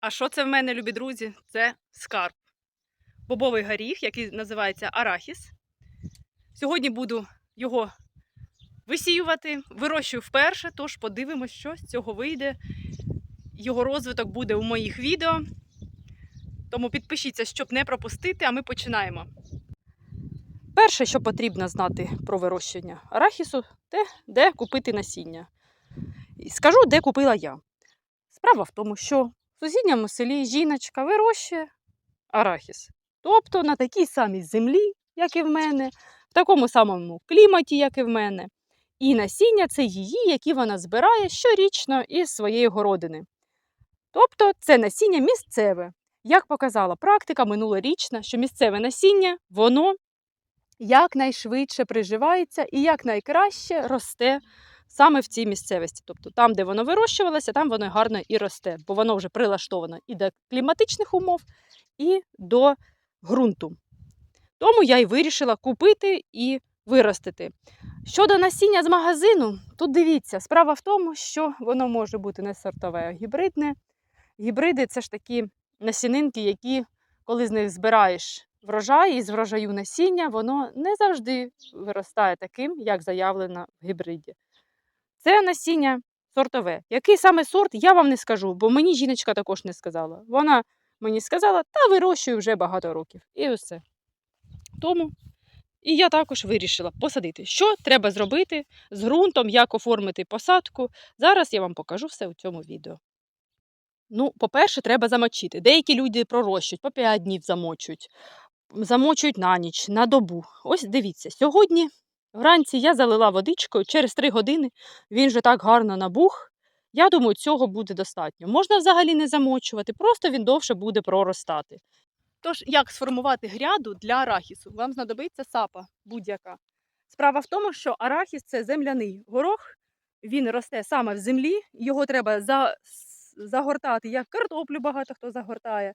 А що це в мене, любі друзі? Це скарб. Бобовий горіх, який називається арахіс. Сьогодні буду його висіювати. Вирощую вперше, тож подивимось, що з цього вийде. Його розвиток буде у моїх відео. Тому підпишіться, щоб не пропустити, а ми починаємо. Перше, що потрібно знати про вирощення арахісу, те, де купити насіння. Скажу, де купила я. Справа в тому, що в сусідньому селі жіночка вирощує арахіс. Тобто на такій самій землі, як і в мене, в такому самому кліматі, як і в мене. І насіння це її, які вона збирає щорічно із своєї городини. Тобто це насіння місцеве. Як показала практика минулорічна, що місцеве насіння, воно якнайшвидше приживається і якнайкраще росте саме в цій місцевості. Тобто там, де воно вирощувалося, там воно гарно і росте, бо воно вже прилаштовано і до кліматичних умов, і до ґрунту. Тому я й вирішила купити і виростити. Щодо насіння з магазину, тут дивіться, справа в тому, що воно може бути не сортове, а гібридне. Гібриди це ж такі насінинки, які, коли з них збираєш врожай і з врожаю насіння, воно не завжди виростає таким, як заявлено в гібриді. Це насіння сортове. Який саме сорт, я вам не скажу, бо мені жіночка також не сказала. Вона мені сказала, та вирощую вже багато років. І все. Тому і я також вирішила посадити. Що треба зробити з ґрунтом, як оформити посадку. Зараз я вам покажу все у цьому відео. Ну, по-перше, треба замочити. Деякі люди пророщують, по 5 днів замочують, замочують на ніч, на добу. Ось дивіться, сьогодні вранці я залила водичкою, через 3 години він вже так гарно набух. Я думаю, цього буде достатньо. Можна взагалі не замочувати, просто він довше буде проростати. Тож, як сформувати гряду для арахісу? Вам знадобиться сапа будь-яка. Справа в тому, що арахіс це земляний горох, він росте саме в землі, його треба за... загортати, як картоплю багато хто загортає,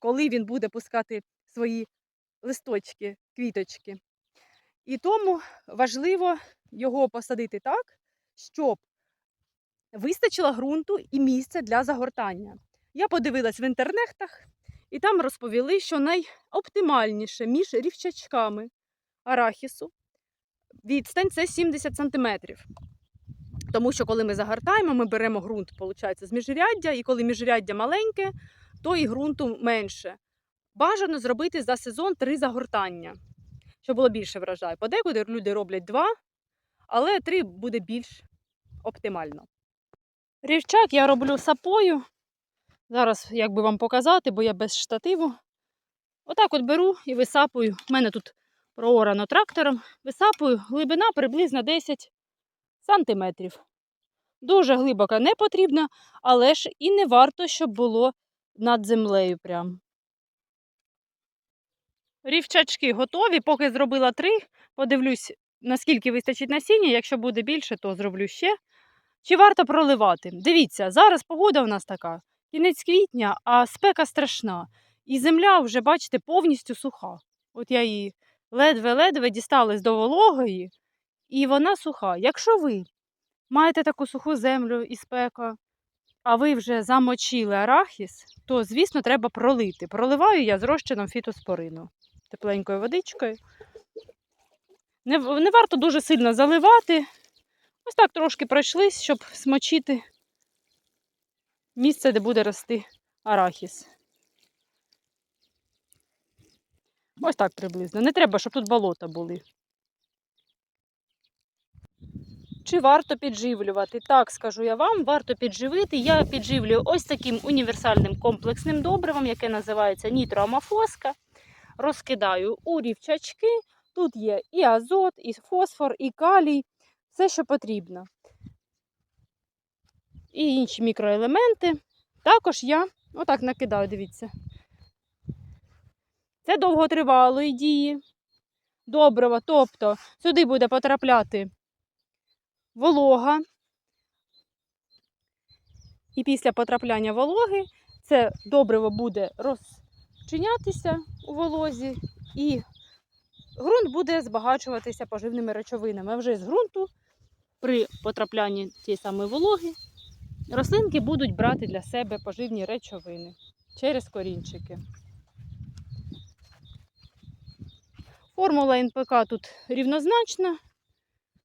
коли він буде пускати свої листочки, квіточки. І тому важливо його посадити так, щоб вистачило ґрунту і місця для загортання. Я подивилась в інтернетах, і там розповіли, що найоптимальніше між рівчачками арахісу відстань це 70 см. Тому що коли ми загортаємо, ми беремо ґрунт, виходить, з міжряддя, і коли міжряддя маленьке, то і ґрунту менше. Бажано зробити за сезон три загортання, щоб було більше врожаю. Подекуди люди роблять два, але три буде більш оптимально. Рівчак я роблю сапою. Зараз як би вам показати, бо я без штативу. Отак от беру і висапую. У мене тут проорано трактором. Висапую глибина приблизно 10 сантиметрів. Дуже глибоко не потрібно, але ж і не варто, щоб було над землею прям. Рівчачки готові, поки зробила три. Подивлюсь, наскільки вистачить насіння. Якщо буде більше, то зроблю ще. Чи варто проливати? Дивіться, зараз погода у нас така. Кінець квітня, а спека страшна. І земля вже, бачите, повністю суха. От я її ледве-ледве дісталась до вологої, і вона суха. Якщо ви маєте таку суху землю і спека, а ви вже замочили арахіс, то, звісно, треба пролити. Проливаю я з розчином фітоспорину тепленькою водичкою. Не, не варто дуже сильно заливати. Ось так трошки пройшлись, щоб смочити місце, де буде рости арахіс. Ось так приблизно. Не треба, щоб тут болота були. Чи варто підживлювати? Так, скажу я вам, варто підживити. Я підживлюю ось таким універсальним комплексним добривом, яке називається нітроамофоска. Розкидаю у рівчачки. Тут є і азот, і фосфор, і калій, все, що потрібно. І інші мікроелементи. Також я отак накидаю, дивіться. Це довготривалої дії. Добрива, тобто сюди буде потрапляти волога. І після потрапляння вологи це добриво буде розчинятися у волозі, і ґрунт буде збагачуватися поживними речовинами. А вже з ґрунту при потраплянні тієї самої вологи рослинки будуть брати для себе поживні речовини через корінчики. Формула НПК тут рівнозначна,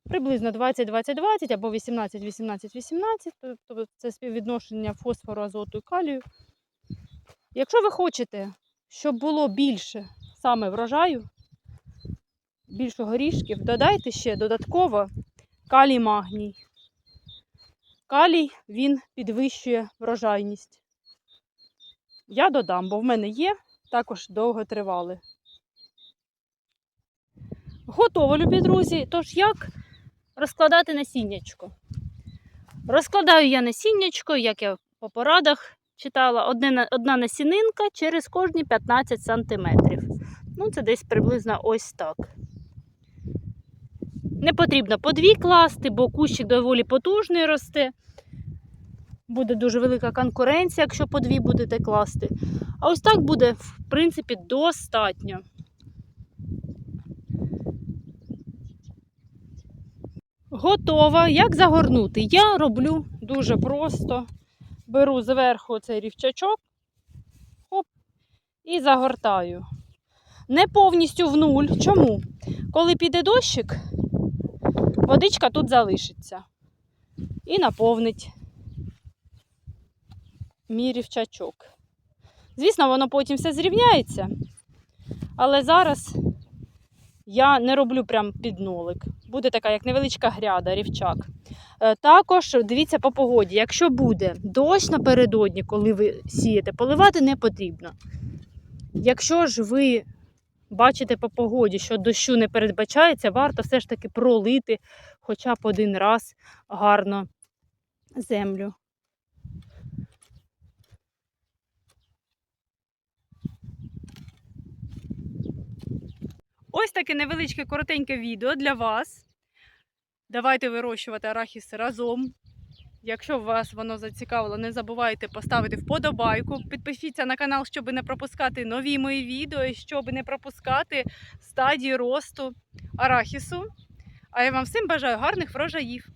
приблизно 20-20-20 або 18-18-18, тобто це співвідношення фосфору, азоту і калію. Якщо ви хочете, щоб було більше саме врожаю, більше горішків, додайте ще додатково калій магній. Калій він підвищує врожайність. Я додам, бо в мене є, також довго тривали. Готово, любі друзі. Тож як розкладати насіннячко? Розкладаю я насіннячко, як я по порадах читала, одне, одна насінинка через кожні 15 см. Ну, це десь приблизно ось так. Не потрібно по дві класти, бо кущик доволі потужний росте. Буде дуже велика конкуренція, якщо по дві будете класти. А ось так буде, в принципі, достатньо. Готово. Як загорнути? Я роблю дуже просто. Беру зверху цей рівчачок хоп, і загортаю. Не повністю в нуль. Чому? Коли піде дощик, водичка тут залишиться і наповнить мій рівчачок. Звісно, воно потім все зрівняється, але зараз я не роблю прям під нолик. Буде така як невеличка гряда, рівчак. Е, Також дивіться по погоді. Якщо буде дощ напередодні, коли ви сієте, поливати не потрібно. Якщо ж ви бачите по погоді, що дощу не передбачається, варто все ж таки пролити хоча б один раз гарно землю. Ось таке невеличке коротеньке відео для вас. Давайте вирощувати арахіс разом. Якщо вас воно зацікавило, не забувайте поставити вподобайку. Підпишіться на канал, щоб не пропускати нові мої відео, і щоб не пропускати стадії росту арахісу. А я вам всім бажаю гарних врожаїв!